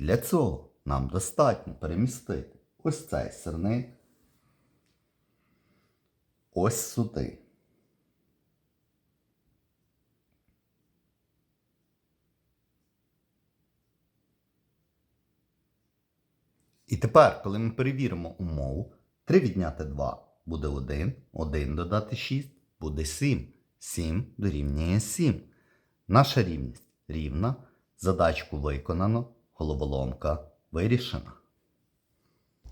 Для цього нам достатньо перемістити ось цей сирник ось сюди. І тепер, коли ми перевіримо умову, 3 відняти 2 буде 1, 1 додати 6 буде 7. 7 дорівнює 7. Наша рівність рівна. Задачку виконано, головоломка вирішена.